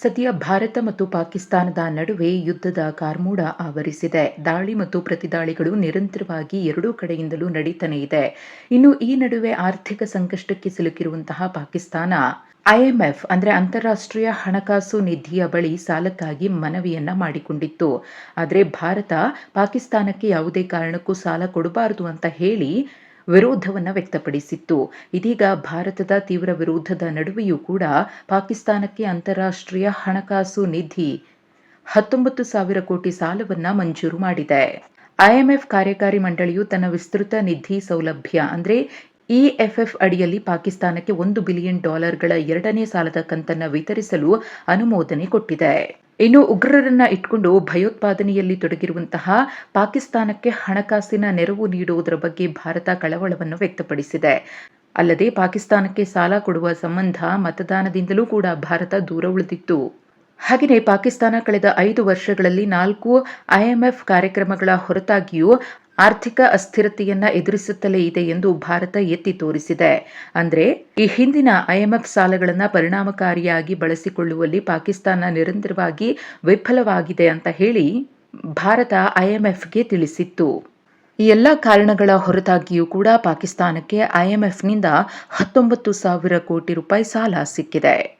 ಸದ್ಯ ಭಾರತ ಮತ್ತು ಪಾಕಿಸ್ತಾನದ ನಡುವೆ ಯುದ್ಧದ ಕಾರ್ಮೋಡ ಆವರಿಸಿದೆ. ದಾಳಿ ಮತ್ತು ಪ್ರತಿದಾಳಿಗಳು ನಿರಂತರವಾಗಿ ಎರಡೂ ಕಡೆಯಿಂದಲೂ ನಡೀತಾನೆ ಇದೆ. ಇನ್ನು ಈ ನಡುವೆ ಆರ್ಥಿಕ ಸಂಕಷ್ಟಕ್ಕೆ ಸಿಲುಕಿರುವಂತಹ ಪಾಕಿಸ್ತಾನ ಐಎಂಎಫ್ ಅಂದರೆ ಅಂತಾರಾಷ್ಟ್ರೀಯ ಹಣಕಾಸು ನಿಧಿಯ ಬಳಿ ಸಾಲಕ್ಕಾಗಿ ಮನವಿಯನ್ನ ಮಾಡಿಕೊಂಡಿತ್ತು. ಆದರೆ ಭಾರತ ಪಾಕಿಸ್ತಾನಕ್ಕೆ ಯಾವುದೇ ಕಾರಣಕ್ಕೂ ಸಾಲ ಕೊಡಬಾರದು ಅಂತ ಹೇಳಿ ವಿರೋಧವನ್ನು ವ್ಯಕ್ತಪಡಿಸಿತ್ತು. ಇದೀಗ ಭಾರತದ ತೀವ್ರ ವಿರೋಧದ ನಡುವೆಯೂ ಕೂಡ ಪಾಕಿಸ್ತಾನಕ್ಕೆ ಅಂತಾರಾಷ್ಟ್ರೀಯ ಹಣಕಾಸು ನಿಧಿ ಹತ್ತೊಂಬತ್ತು ಸಾವಿರ ಕೋಟಿ ಸಾಲವನ್ನ ಮಂಜೂರು ಮಾಡಿದೆ. ಐಎಂಎಫ್ ಕಾರ್ಯಕಾರಿ ಮಂಡಳಿಯು ತನ್ನ ವಿಸ್ತೃತ ನಿಧಿ ಸೌಲಭ್ಯ, ಅಂದರೆ ಇಎಫ್ಎಫ್ ಅಡಿಯಲ್ಲಿ ಪಾಕಿಸ್ತಾನಕ್ಕೆ ಒಂದು ಬಿಲಿಯನ್ ಡಾಲರ್ಗಳ ಎರಡನೇ ಸಾಲದ ಕಂತನ್ನು ವಿತರಿಸಲು ಅನುಮೋದನೆ ಕೊಟ್ಟಿದೆ. ಇನ್ನು ಉಗ್ರರನ್ನ ಇಟ್ಕೊಂಡು ಭಯೋತ್ಪಾದನೆಯಲ್ಲಿ ತೊಡಗಿರುವಂತಹ ಪಾಕಿಸ್ತಾನಕ್ಕೆ ಹಣಕಾಸಿನ ನೆರವು ನೀಡುವುದರ ಬಗ್ಗೆ ಭಾರತ ಕಳವಳವನ್ನು ವ್ಯಕ್ತಪಡಿಸಿದೆ. ಅಲ್ಲದೆ ಪಾಕಿಸ್ತಾನಕ್ಕೆ ಸಾಲ ಕೊಡುವ ಸಂಬಂಧ ಮತದಾನದಿಂದಲೂ ಕೂಡ ಭಾರತ ದೂರ ಉಳಿದಿತ್ತು. ಹಾಗೆಯೇ ಪಾಕಿಸ್ತಾನ ಕಳೆದ ಐದು ವರ್ಷಗಳಲ್ಲಿ ನಾಲ್ಕು ಐಎಂಎಫ್ ಕಾರ್ಯಕ್ರಮಗಳ ಹೊರತಾಗಿಯೂ ಆರ್ಥಿಕ ಅಸ್ಥಿರತೆಯನ್ನ ಎದುರಿಸುತ್ತಲೇ ಇದೆ ಎಂದು ಭಾರತ ಎತ್ತಿ ತೋರಿಸಿದೆ. ಅಂದ್ರೆ, ಈ ಹಿಂದಿನ ಐಎಂಎಫ್ ಸಾಲಗಳನ್ನು ಪರಿಣಾಮಕಾರಿಯಾಗಿ ಬಳಸಿಕೊಳ್ಳುವಲ್ಲಿ ಪಾಕಿಸ್ತಾನ ನಿರಂತರವಾಗಿ ವಿಫಲವಾಗಿದೆ ಅಂತ ಹೇಳಿ ಭಾರತ ಐಎಂಎಫ್ಗೆ ತಿಳಿಸಿತ್ತು. ಈ ಎಲ್ಲ ಕಾರಣಗಳ ಹೊರತಾಗಿಯೂ ಕೂಡ ಪಾಕಿಸ್ತಾನಕ್ಕೆ ಐಎಂಎಫ್ನಿಂದ ಹತ್ತೊಂಬತ್ತು ಸಾವಿರ ಕೋಟಿ ರೂಪಾಯಿ ಸಾಲ ಸಿಕ್ಕಿದೆ.